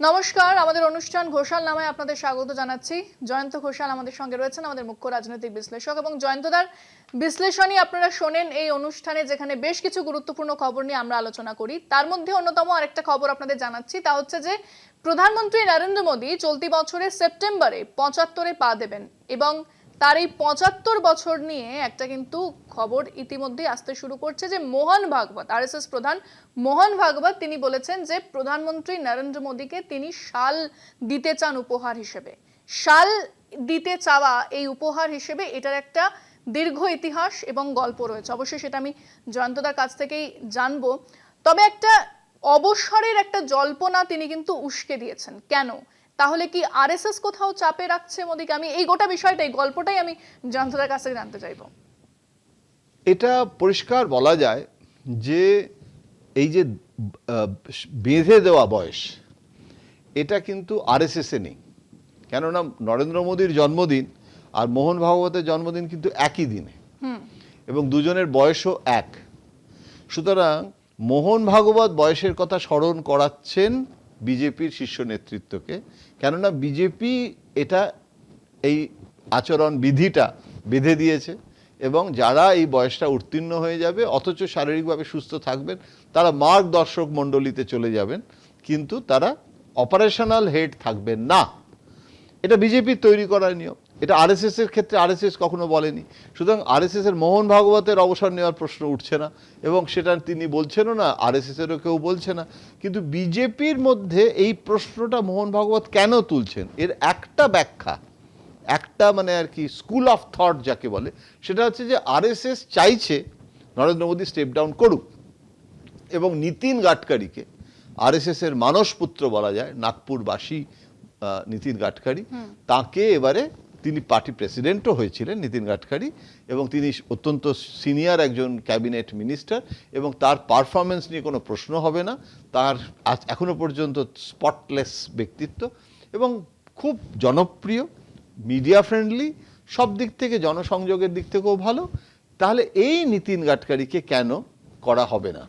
নমস্কার, আমাদের অনুষ্ঠান ঘোষাল নামে আপনাদের স্বাগত জানাচ্ছি। জয়ন্ত ঘোষাল আমাদের সঙ্গে রয়েছেন, আমাদের মুখ্য রাজনৈতিক বিশ্লেষক। এবং জয়ন্তদার বিশ্লেষণই আপনারা শোনেন এই অনুষ্ঠানে যেখানে বেশ কিছু গুরুত্বপূর্ণ খবর নিয়ে আমরা আলোচনা করি। তার মধ্যে অন্যতম আরেকটা খবর আপনাদের জানাচ্ছি, তা হচ্ছে যে প্রধানমন্ত্রী নরেন্দ্র মোদী চলতি বছরের সেপ্টেম্বরে পঁচাত্তরে পা দেবেন এবং তার এই পঁচাত্তর বছর নিয়ে একটা কিন্তু খবর ইতিমধ্যে আসতে শুরু করছে যে মোহন ভাগবত, আরএসএস প্রধান মোহন ভাগবত, তিনি বলেছেন যে প্রধানমন্ত্রী নরেন্দ্র মোদীকে তিনি শাল দিতে চান উপহার হিসেবে। শাল দিতে চাওয়া এই উপহার হিসেবে এটার একটা দীর্ঘ ইতিহাস এবং গল্প রয়েছে। অবশ্যই সেটা আমি জয়ন্তদার কাছ থেকেই জানব। তবে একটা অবসরের একটা জল্পনা তিনি কিন্তু উস্কে দিয়েছেন। কেন? তাহলে কি আরএসএস কোথাও চাপে রাখছে মোদীকে? আমি এই গোটা বিষয়টাই গল্পটাই আমি জয়ন্তদার কাছ থেকে জানতে চাইব। এটা পরিষ্কার বলা যায় যে এই যে বেঁধে দেওয়া বয়স এটা কিন্তু আরএসএসে নেই। কেননা নরেন্দ্র মোদীর জন্মদিন আর মোহন ভাগবতের জন্মদিন কিন্তু একই দিনে। এবং দুজনের বয়সও এক। সুতরাং মোহন ভাগবত বয়সের কথা স্মরণ করাচ্ছেন বিজেপির শীর্ষ নেতৃত্বকে। কেননা বিজেপি এটা এই আচরণ বিধিটা বেঁধে দিয়েছে এবং যারা এই বয়সটা উত্তীর্ণ হয়ে যাবে, অথচ শারীরিকভাবে সুস্থ থাকবেন, তারা মার্গদর্শক মণ্ডলীতে চলে যাবেন, কিন্তু তারা অপারেশনাল হেড থাকবেন না। এটা বিজেপির তৈরি করা নিয়ম। এটা আরএসএস এর ক্ষেত্রে আরএসএস কখনো বলেনি। সুতরাং আরএসএস এর মোহন ভাগবতের অবসর নেওয়ার প্রশ্ন উঠছে না এবং সেটা তিনি বলছেনও না আরএসএস এরও কেউ বলছে না। কিন্তু বিজেপির মধ্যে এই প্রশ্নটা মোহন ভাগবত কেন তুলছেন? এর একটা ব্যাখ্যা একটা মানে আর কি স্কুল অফ থট যাকে বলে সেটা হচ্ছে যে আরএসএস চাইছে নরেন্দ্র মোদী স্টেপ ডাউন করুক এবং নীতিন গাডকারিকে আরএসএস এর মানসপুত্র বলা যায় নাগপুরবাসী নীতিন গাডকারি তাকে এবারে তিনি পার্টি প্রেসিডেন্টও হয়েছিলেন নীতিন গাডকারি এবং তিনি অত্যন্ত সিনিয়র একজন ক্যাবিনেট মিনিস্টার এবং তার পারফরমেন্স নিয়ে কোনো প্রশ্ন হবে না। তার আজ এখনও পর্যন্ত স্পটলেস ব্যক্তিত্ব এবং খুব জনপ্রিয়, মিডিয়া ফ্রেন্ডলি, সব দিক থেকে জনসংযোগের দিক থেকেও ভালো। তাহলে এই নীতিন গাডকারিকে কেন করা হবে না?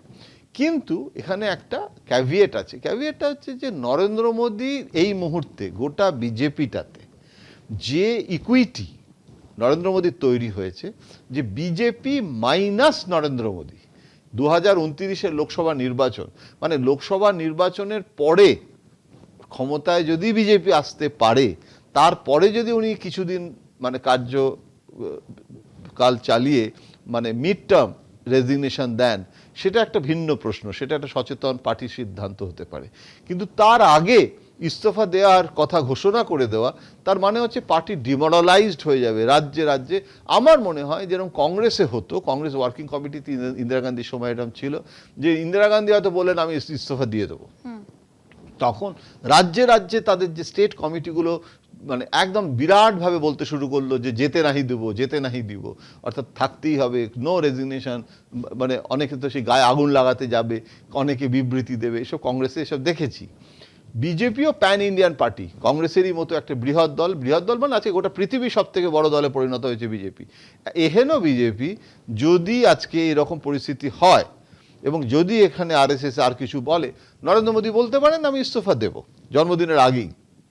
কিন্তু এখানে একটা ক্যাভিয়েট আছে। ক্যাভিয়েটটা হচ্ছে যে নরেন্দ্র মোদী এই মুহূর্তে গোটা বিজেপিটাতে যে ইকুইটি নরেন্দ্র মোদীর তৈরি হয়েছে, যে বিজেপি মাইনাস নরেন্দ্র মোদী দু হাজার উনত্রিশের লোকসভা নির্বাচন মানে লোকসভা নির্বাচনের পরে ক্ষমতায় যদি বিজেপি আসতে পারে, তারপরে যদি উনি কিছুদিন মানে কার্য কাল চালিয়ে মানে মিড টার্ম রেজিগনেশন দেন, সেটা একটা ভিন্ন প্রশ্ন, সেটা একটা সচেতন পার্টির সিদ্ধান্ত হতে পারে। কিন্তু তার আগে ইস্তফা দেওয়ার কথা ঘোষণা করে দেওয়া তার মানে হচ্ছে পার্টি ডিমোরালাইজড হয়ে যাবে রাজ্যে রাজ্যে। আমার মনে হয় যেরকম কংগ্রেসে হতো কংগ্রেস ওয়ার্কিং কমিটিতে ইন্দিরা- গান্ধীর সময় এরকম ছিল যে ইন্দিরা গান্ধী হয়তো বললেন আমি ইস্তফা দিয়ে দেবো। তখন রাজ্যে রাজ্যে তাদের যে স্টেট কমিটিগুলো মানে একদম বিরাটভাবে বলতে শুরু করল যে যেতে নাহি দেবো যেতে নাহি দিব। অর্থাৎ থাকতেই হবে নো রেজিগনেশন মানে অনেকে তো সেই গায়ে আগুন লাগাতে যাবে অনেকে বিবৃতি দেবে এসব কংগ্রেসে এসব দেখেছি। বিজেপিও প্যান ইন্ডিয়ান পার্টি কংগ্রেসেরই মতো একটা বৃহৎ দল। বৃহৎ দল মানে আছে গোটা পৃথিবীর সব থেকে বড় দলে পরিণত হয়েছে বিজেপি। এহেনও বিজেপি যদি আজকে এরকম পরিস্থিতি হয় এবং যদি এখানে আরএসএস আর কিছু বলে, নরেন্দ্র মোদী বলতে পারেন, আমি ইস্তফা দেব। জন্মদিনের আগেই,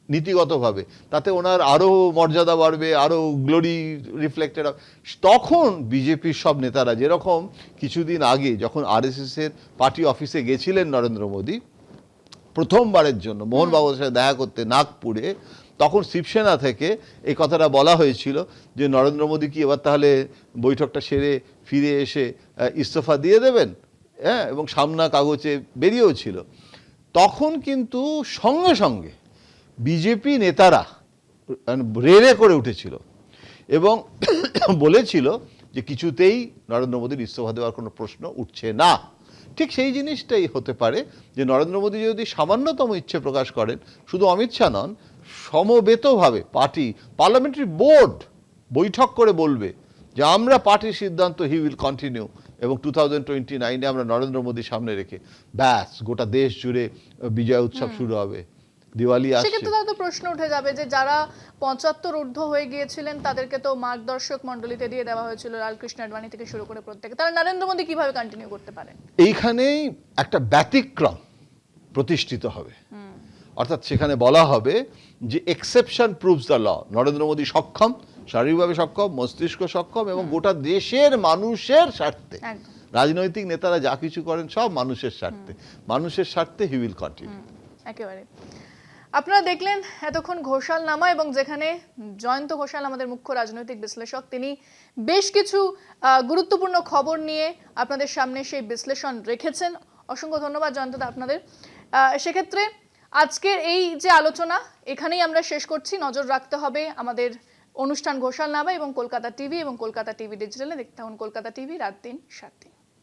নীতিগতভাবে। তাতে ওনার আরও মর্যাদা বাড়বে, আরও গ্লোরি রিফ্লেক্টেড হবে তখন বিজেপির সব নেতারা যেরকম কিছুদিন আগে যখন আরএসএস এর পার্টি অফিসে গেছিলেন নরেন্দ্র মোদী প্রথমবারের জন্য মোহনবাবুর সাথে দেখা করতে নাগপুরে তখন শিবসেনা থেকে এই কথাটা বলা হয়েছিল যে নরেন্দ্র মোদী কি এবার তাহলে বৈঠকটা সেরে ফিরে এসে ইস্তফা দিয়ে দেবেন? হ্যাঁ এবং সামনা কাগজে বেরিয়েও ছিল। তখন কিন্তু সঙ্গে সঙ্গে বিজেপি নেতারা রেড়ে করে উঠেছিল এবং বলেছিল যে কিছুতেই নরেন্দ্র মোদীর ইস্তফা দেওয়ার কোনো প্রশ্ন উঠছে না। ঠিক সেই জিনিসটাই হতে পারে যে নরেন্দ্র মোদী যদি সামান্যতম ইচ্ছে প্রকাশ করেন শুধু অমিত শাহ নন সমবেতভাবে পার্টি পার্লামেন্টারি বোর্ড বৈঠক করে বলবে যে আমরা পার্টির সিদ্ধান্ত হি উইল কন্টিনিউ এবং টু থাউজেন্ড টোয়েন্টি নাইনে আমরা নরেন্দ্র মোদী সামনে রেখে ব্যাস গোটা দেশ জুড়ে বিজয় উৎসব শুরু হবে। দিওয়ালি আসছে। সেক্ষেত্রে তাহলে তো প্রশ্ন উঠে যাবে যে যারা পঁচাত্তর ঊর্ধ্ব হয়ে গিয়েছিলেন তাদেরকে তো মার্গদর্শক মণ্ডলীতে দিয়ে দেওয়া হয়েছিল লালকৃষ্ণ আডবাণী থেকে শুরু করে প্রত্যেকে। তারা নরেন্দ্র মোদী কীভাবে কন্টিনিউ করতে পারেন? এইখানেই একটা ব্যতিক্রম প্রতিষ্ঠিত হবে। অর্থাৎ সেখানে বলা হবে যে exception proves the law Narendra Modi সক্ষম শারীরিকভাবে সক্ষম মস্তিষ্ক সক্ষম এবং গোটা দেশের মানুষের স্বার্থে। রাজনৈতিক নেতারা যা কিছু করেন সব মানুষের স্বার্থে। মানুষের স্বার্থে হি উইল কন্টিনিউ একেবারে। আপনারা দেখলেন এতক্ষণ ঘোষাল নামা এবং যেখানে জয়ন্ত ঘোষাল আমাদের মুখ্য রাজনৈতিক বিশ্লেষক, তিনি বেশ কিছু গুরুত্বপূর্ণ খবর নিয়ে আপনাদের সামনে সেই বিশ্লেষণ রেখেছেন। অসংখ্য ধন্যবাদ জয়ন্তদা আপনাদের। সেক্ষেত্রে আজকের এই যে আলোচনা, এখানেই আমরা শেষ করছি। নজর রাখতে হবে আমাদের অনুষ্ঠান ঘোষাল নামা এবং কলকাতা টিভি এবং কলকাতা টিভি ডিজিটালে দেখতে থাকুন কলকাতা টিভি রাত দিন সাত দিন।